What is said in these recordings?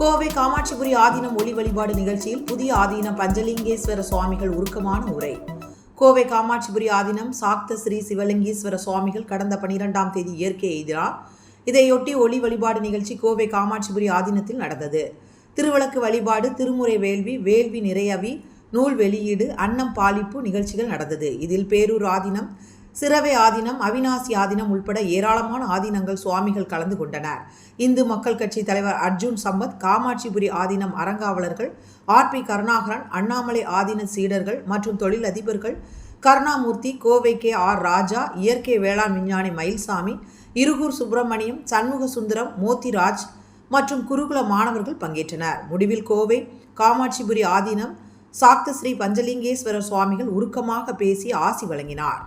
கோவை காமாட்சிபுரி ஆதீனம் ஒளி வழிபாடு நிகழ்ச்சியில் புதிய ஆதீனம் பஞ்சலிங்கேஸ்வர சுவாமிகள் உருக்கமான உரை. கோவை காமாட்சிபுரி ஆதீனம் சாக்த ஸ்ரீ சிவலிங்கேஸ்வர சுவாமிகள் கடந்த பனிரெண்டாம் தேதி இயற்கை எய்தினார் இதையொட்டி ஒளி வழிபாடு நிகழ்ச்சி கோவை காமாட்சிபுரி ஆதீனத்தில் நடந்தது. திருவிளக்கு வழிபாடு திருமுறை வேள்வி வேள்வி நிறையவி நூல் வெளியீடு அன்னம் பாலிப்பு நிகழ்ச்சிகள் நடந்தது. இதில் பேரூர் ஆதீனம் சிறவை ஆதீனம் அவினாசி ஆதீனம் உள்பட ஏராளமான ஆதீனங்கள் சுவாமிகள் கலந்து கொண்டனர். இந்து மக்கள் கட்சி தலைவர் அர்ஜுன் சம்பத் காமாட்சிபுரி ஆதீனம் அறங்காவலர்கள் ஆர் பி கருணாகரன் அண்ணாமலை ஆதீன சீடர்கள் மற்றும் தொழிலதிபர்கள் கருணாமூர்த்தி கோவை கே ஆர் ராஜா இயற்கை வேளாண் விஞ்ஞானி மயில்சாமி இருகூர் சுப்பிரமணியம் சண்முக சுந்தரம் மோத்திராஜ் மற்றும் குருகுல மாணவர்கள் பங்கேற்றனர். முடிவில் கோவை காமாட்சிபுரி ஆதீனம் சாக்த ஸ்ரீ பஞ்சலிங்கேஸ்வரர் சுவாமிகள் உருக்கமாக பேசி ஆசி வழங்கினார்.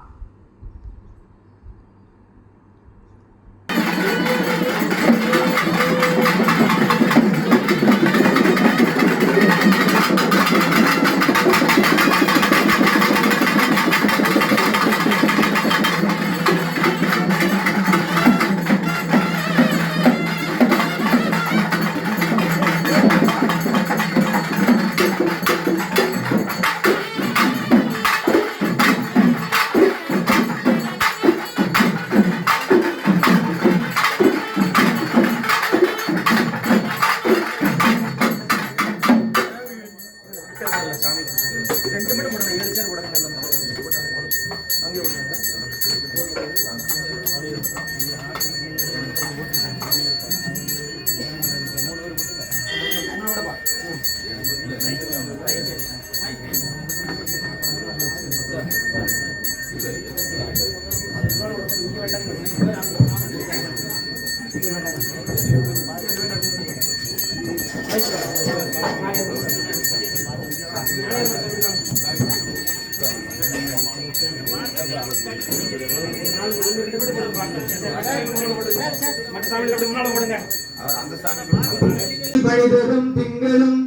பழிதரும் திங்களும்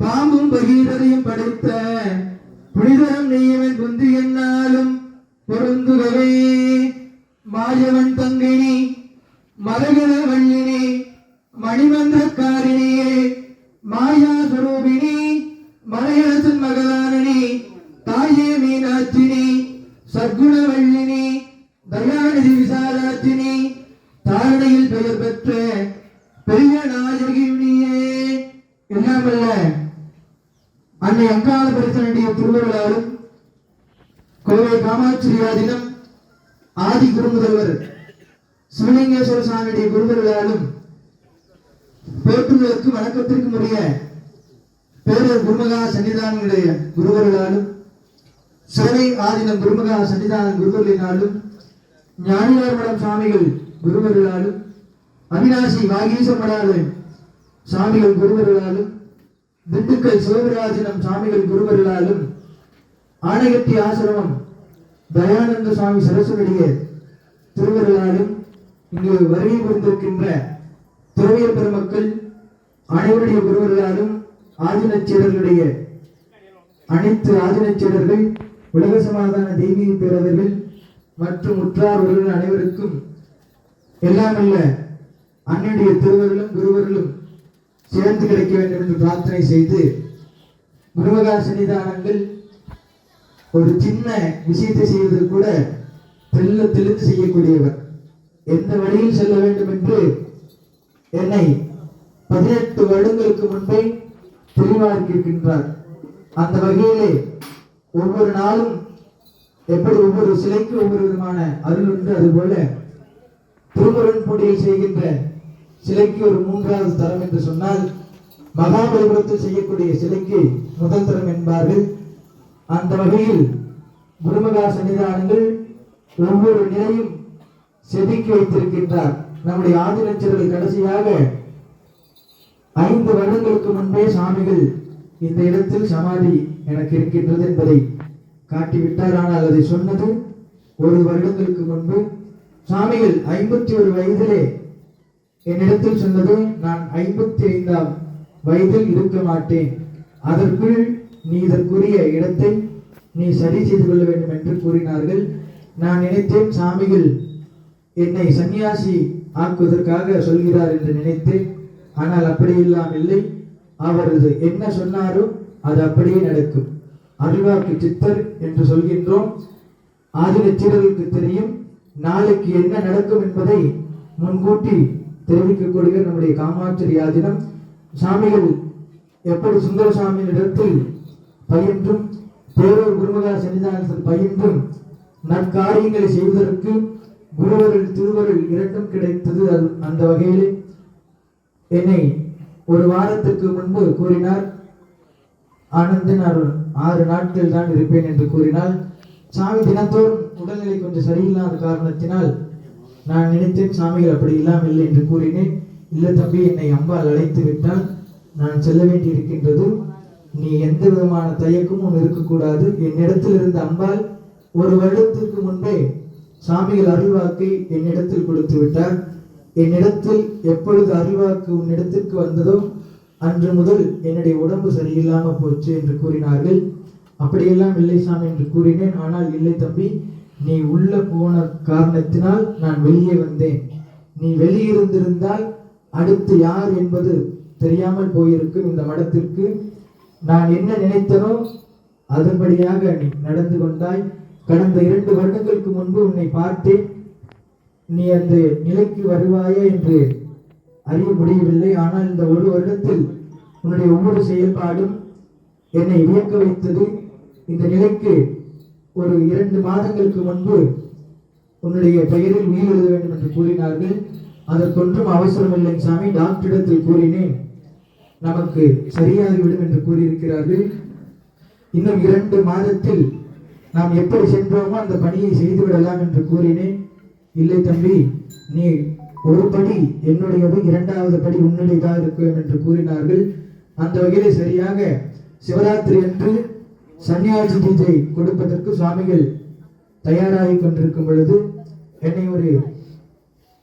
பாம்பும் பகீரதையும் படைத்த புனிதரம் நெய்யவன் புந்தி என்னாலும் பொருந்துகவே மாயவன் தங்கினி மரகத வள்ளினி மணிமந்திரக்காரிணியே மாயா சுரூபிணி மலையரசன் மகளாரணி தாயே மீனாட்சினி சர்க்குணவள்ளினி தயாநிதி விசாலாட்சினி தாரணையில் பெயர் பெற்ற பெரிய நாயகியே எல்லாமல்ல அன்னை அங்காள பரிசனுடைய திருவருளாலும் கோவை காமாட்சி ஆதினம் ஆதி குருமுதல்வர் சிவலிங்கேஸ்வர சுவாமியுடைய குருவர்களாலும் போற்றுவதற்கும் வணக்கத்திற்கும் உரிய பேரர் குருமகா சன்னிதானங்களுடைய குருவர்களாலும் சிவனை ஆதினம் குருமகா சன்னிதான குருவர்களினாலும் ஞானியார்மடம் சுவாமிகள் குருவர்களாலும் அவினாசி வாகீசப்படாத சுவாமிகள் குருவர்களாலும் திண்டுக்கல் சிவபிராஜனம் சுவாமிகள் குருவர்களாலும் ஆணையத்தி ஆசிரமம் தயானந்த சுவாமி சரஸ்வனுடைய திருவர்களாலும் இங்கு வருகை புரிந்திருக்கின்ற துறவியர் பெருமக்கள் அனைவருடைய குருவர்களாலும் ஆதினச்சீரர்களுடைய அனைத்து ஆதினச்சீரர்கள் உலக சமாதான தெய்வீக பேரவர்கள் மற்றும் உற்றார் அனைவருக்கும் அனைவருக்கும் எல்லாமல்ல அன்னுடைய திருவர்களும் குருவர்களும் சேர்ந்து கிடைக்க வேண்டும் என்று பிரார்த்தனை செய்து குருமகா சன்னிதானங்கள் ஒரு சின்ன விஷயத்தை செய்வதற்கு கூட தெல்ல தெளிந்து செய்யக்கூடியவர். எந்த வழியில் செல்ல வேண்டும் என்று என்னை பதினெட்டு வருடங்களுக்கு முன்பே தெளிவாக்கியிருக்கின்றார் அந்த வகையிலே ஒவ்வொரு நாளும் எப்படி ஒவ்வொரு சிலைக்கு ஒவ்வொரு விதமான அருள் உண்டு அதுபோல திருமுருகன்பொடியில் செய்கின்ற சிலைக்கு ஒரு மூன்றாவது தரம் என்று சொன்னால் மகாபலிபுரத்தில் செய்யக்கூடிய சிலைக்கு முதல் தரம் என்பார்கள். அந்த வகையில் குருமகா சன்னிதானங்கள் ஒவ்வொரு நிலையும் செதுக்கி வைத்திருக்கின்றார். நம்முடைய ஆதினச்சர்கள் கடைசியாக ஐந்து வருடங்களுக்கு முன்பே சாமிகள் இந்த இடத்தில் சமாதி எனக்கு இருக்கின்றது என்பதை காட்டிவிட்டார். ஆனால் அதை சொன்னது ஒரு வருடங்களுக்கு முன்பு சாமிகள் ஐம்பத்தி ஒரு வயதிலே என்னிடத்தில் சொன்னது நான் ஐம்பத்தி ஐந்தாம் வயதில் இருக்க மாட்டேன். அதற்குள் நீ இதற்குரிய இடத்தை நீ சரி செய்து கொள்ள வேண்டும் என்று கூறினார்கள். நான் நினைத்தேன் சாமிகள் என்னை சன்னியாசி ஆக்குவதற்காக சொல்கிறார் என்று நினைத்தேன். ஆனால் அப்படி இல்லை. அவரது என்ன சொன்னாரோ அது அப்படியே நடக்கும். அருள்வாக்கு சித்தர் என்று சொல்கின்றோம். ஆதின சீரர்களுக்கு தெரியும். நாளைக்கு என்ன நடக்கும் என்பதை முன்கூட்டி தெரிவிக்கக்கூடிய நம்முடைய காமாட்சி ஆதினம். சாமிகள் எப்படி சுந்தரசாமியின் இடத்தில் பயின்றும் பேரூர் குருமகா சன்னிதானத்தில் பயின்றும் நற்காரியங்களை செய்வதற்கு குருவரில் திருவருள் இரக்கம் கிடைத்தது அது அந்த வகையில். என்னை ஒரு வாரத்திற்கு முன்பு கூறினார். ஆனந்தன் அருள் ஆறு நாட்கள் தான் இருப்பேன் என்று கூறினால் சாமி தினத்தோறும் உடல்நிலை கொஞ்சம் சரியில்லாத காரணத்தினால் நான் நினைத்தேன் சாமிகள் அப்படி இல்லாமல் இல்லை என்று கூறினேன். இல்லை தம்பி என்னை அம்பாள் அழைத்து விட்டால் நான் செல்ல வேண்டி இருக்கின்றது நீ எந்த விதமான தயக்கமும் இருக்கக்கூடாது. என்னிடத்தில் இருந்த அம்பாள் ஒரு வருடத்திற்கு முன்பே சாமிகள் அருள்வாக்கை என்னிடத்தில் கொடுத்து விட்டார் என்னிடத்தில் எப்பொழுது அருள்வாக்கு உன்னிடத்திற்கு வந்ததோ அன்று முதல் என்னுடைய உடம்பு சரியில்லாம போச்சு என்று கூறினார்கள். அப்படியெல்லாம் இல்லை சாமி என்று கூறினேன். ஆனால் இல்லை தம்பி நீ உள்ள போன காரணத்தினால் நான் வெளியே வந்தேன். நீ வெளியிருந்திருந்தால் அடுத்து யார் என்பது தெரியாமல் போயிருக்கும் இந்த மடத்திற்கு. நான் என்ன நினைத்தனோ அதன்படியாக நீ நடந்து கொண்டாய். கடந்த இரண்டு வருடங்களுக்கு முன்பு உன்னை பார்த்தேன் நீ அந்த நிலைக்கு வருவாயா? என்று அறிய முடியவில்லை. ஆனால் இந்த ஒரு வருடத்தில் உன்னுடைய ஒவ்வொரு செயல்பாடும் என்னை வியக்க வைத்தது. இந்த நிலைக்கு ஒரு இரண்டு மாதங்களுக்கு முன்பு உன்னுடைய பெயரில் உயிர் எழுத வேண்டும் என்று கூறினார்கள். அதற்கொன்றும் அவசரமில்லை சாமி. டாக்டரிடத்தில் கூறினேன் நமக்கு சரியாகிவிடும் என்று கூறியிருக்கிறார்கள். இன்னும் இரண்டு மாதத்தில் நாம் எப்படி சென்றோமோ அந்த பணியை செய்து விடலாம் என்று கூறினேன். இல்லை தம்பி நீ ஒரு படி என்னுடையது இரண்டாவது படி உன்னுடையதாக இருக்கும் என்று கூறினார்கள். அந்த வகையில் சரியாக சிவராத்திரி அன்று சன்னியாசி பூஜை கொடுப்பதற்கு சுவாமிகள் தயாராகி கொண்டிருக்கும் பொழுது என்னை ஒரு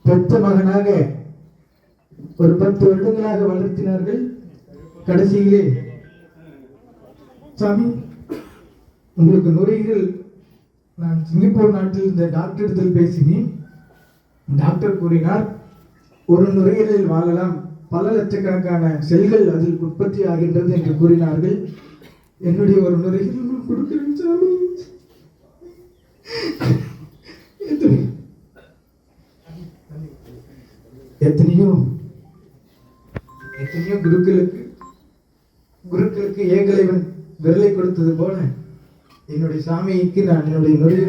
பெத்த மகனாக ஒரு பத்து வருடங்களாக வளர்த்தினார்கள். கடைசியிலே சாமி உங்களுக்கு நுரையீரல் நான் சிங்கப்பூர் நாட்டில் இந்த டாக்டரிடத்தில் பேசினேன். டாக்டர் கூறினார் ஒரு நுரையீரலில் வாழலாம். பல லட்சக்கணக்கான செல்கள் அதில் உற்பத்தி ஆகின்றது என்று கூறினார்கள். என்னுடைய ஒரு நுரையீரல் கொடுக்கிறேன் சாமி. எத்தனை- எத்தனையோ எத்தனையோ குருக்களுக்கு குருக்களுக்கு ஏகலைவன் விரலை கொடுத்தது போல என்னுடைய சாமிக்கு நான் என்னுடைய நுரையீரல்